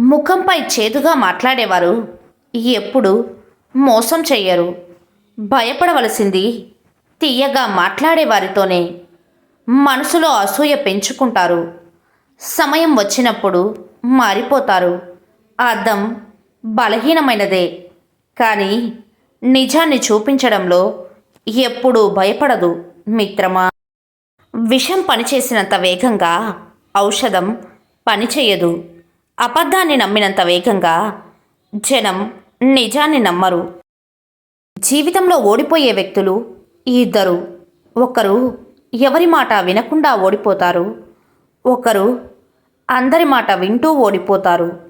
ముఖంపై చేదుగా మాట్లాడేవారు. ఎప్పుడు మోసం చెయ్యరు. భయపడవలసింది తీయగా మాట్లాడేవారితోనే మనసులో అసూయ పెంచుకుంటారు. సమయం వచ్చినప్పుడు మారిపోతారు. అర్థం బలహీనమైనదే. కానీ నిజాన్ని చూపించడంలో ఎప్పుడూ భయపడదు మిత్రమా. విషం పనిచేసినంత వేగంగా ఔషధం పనిచేయదు. అబద్ధాన్ని నమ్మినంత వేగంగా జనం నిజాన్ని నమ్మరు. జీవితంలో ఓడిపోయే వ్యక్తులు ఇద్దరు. ఒకరు ఎవరి మాట వినకుండా ఓడిపోతారు. ఒకరు అందరి మాట వింటూ ఓడిపోతారు.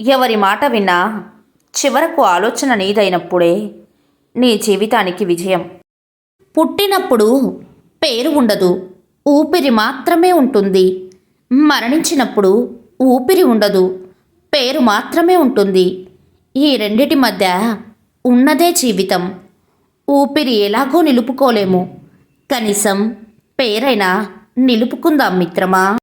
ఎవరి మాట విన్నా చివరకు ఆలోచన నీదైనప్పుడే నీ జీవితానికి విజయం. పుట్టినప్పుడు పేరు ఉండదు. ఊపిరి మాత్రమే ఉంటుంది. మరణించినప్పుడు ఊపిరి ఉండదు. పేరు మాత్రమే ఉంటుంది. ఈ రెండిటి మధ్య ఉన్నదే జీవితం. ఊపిరి ఎలాగో నిలుపుకోలేము. కనీసం పేరైనా నిలుపుకుందాం మిత్రమా?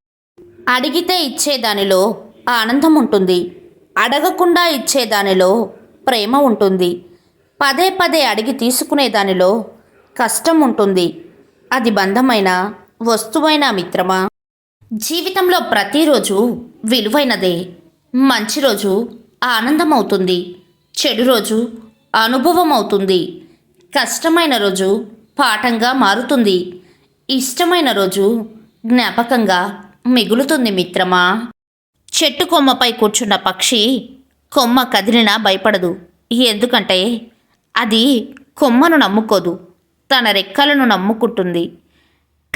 అడిగితే ఇచ్చేదానిలో ఆనందం ఉంటుంది. అడగకుండా ఇచ్చేదానిలో ప్రేమ ఉంటుంది. పదే పదే అడిగి తీసుకునేదానిలో కష్టం ఉంటుంది. అది బంధమైన వస్తువైన మిత్రమా? జీవితంలో ప్రతిరోజు విలువైనదే. మంచి రోజు ఆనందం అవుతుంది చెడు రోజు అనుభవం అవుతుంది కష్టమైన రోజు పాఠంగా మారుతుంది. ఇష్టమైన రోజు జ్ఞాపకంగా మిగులుతుంది మిత్రమా. చెట్టు కొమ్మపై కూర్చున్న పక్షి కొమ్మ కదిలినా భయపడదు. ఎందుకంటే అది కొమ్మను నమ్ముకోదు. తన రెక్కలను నమ్ముకుంటుంది.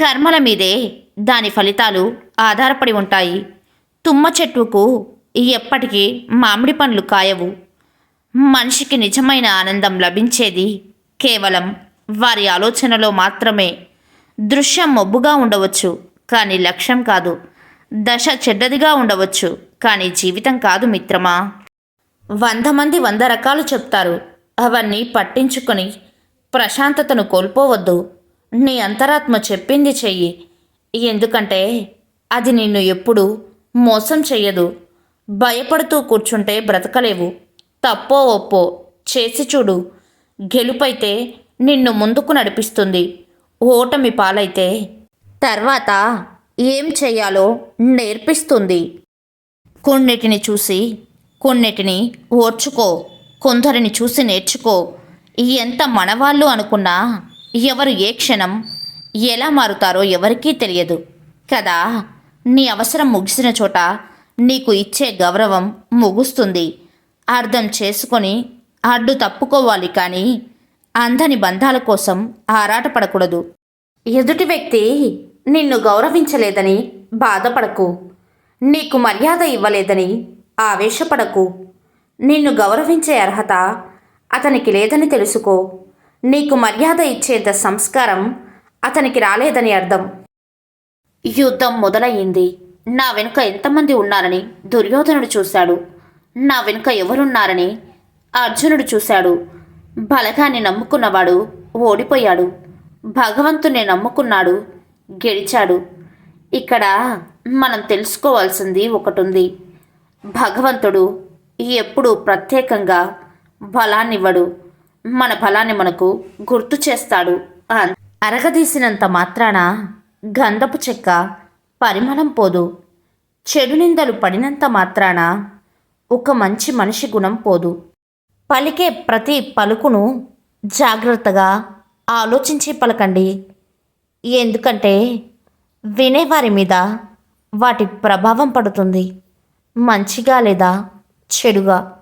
కర్మల మీదే దాని ఫలితాలు ఆధారపడి ఉంటాయి. తుమ్మ చెట్టుకు ఎప్పటికీ మామిడి పండ్లు కాయవు. మనిషికి నిజమైన ఆనందం లభించేది కేవలం వారి ఆలోచనలో మాత్రమే. దృశ్యం మొబ్బుగా ఉండవచ్చు కానీ లక్ష్యం కాదు. దశ చెడ్డదిగా ఉండవచ్చు కానీ జీవితం కాదు మిత్రమా? వంద మంది వంద రకాలు చెప్తారు. అవన్నీ పట్టించుకొని ప్రశాంతతను కోల్పోవద్దు. నీ అంతరాత్మ చెప్పింది చెయ్యి. ఎందుకంటే అది నిన్ను ఎప్పుడూ మోసం చెయ్యదు. భయపడుతూ కూర్చుంటే బ్రతకలేవు. తప్పో ఒప్పో చేసి చూడు. గెలుపైతే నిన్ను ముందుకు నడిపిస్తుంది. ఓటమి పాలైతే తర్వాత ఏం చేయాలో నేర్పిస్తుంది. కొన్నిటిని చూసి కొన్నిటిని ఓర్చుకో. కొందరిని చూసి నేర్చుకో. ఎంత మనవాళ్ళు అనుకున్నా ఎవరు ఏ క్షణం ఎలా మారుతారో ఎవరికీ తెలియదు. కదా? నీ అవసరం ముగిసిన చోట నీకు ఇచ్చే గౌరవం ముగుస్తుంది. అర్థం చేసుకొని అడ్డు తప్పుకోవాలి కానీ అందని బంధాల కోసం ఆరాటపడకూడదు. ఎదుటి వ్యక్తి నిన్ను గౌరవించలేదని బాధపడకు. నీకు మర్యాద ఇవ్వలేదని ఆవేశపడకు. నిన్ను గౌరవించే అర్హత అతనికి లేదని తెలుసుకో. నీకు మర్యాద ఇచ్చేంత సంస్కారం అతనికి రాలేదని అర్థం. యుద్ధం మొదలయ్యింది. నా వెనుక ఎంతమంది ఉన్నారని దుర్యోధనుడు చూశాడు. నా వెనుక ఎవరున్నారని అర్జునుడు చూశాడు. బలగాన్ని నమ్ముకున్నవాడు ఓడిపోయాడు. భగవంతుని నమ్ముకున్నాడు. గెలిచాడు. ఇక్కడ మనం తెలుసుకోవాల్సింది ఒకటుంది. భగవంతుడు ఎప్పుడూ ప్రత్యేకంగా బలాన్నివ్వడు. మన బలాన్ని మనకు గుర్తు చేస్తాడు. అరగదీసినంత మాత్రాన గంధపు చెక్క పరిమళం పోదు. చెడు నిందలు పడినంత మాత్రాన ఒక మంచి మనిషి గుణం పోదు. పలికే ప్రతి పలుకును జాగ్రత్తగా ఆలోచించి పలకండి. ఎందుకంటే వినేవారి మీద వాటి ప్రభావం పడుతుంది. మంచిగా లేదా చెడుగా?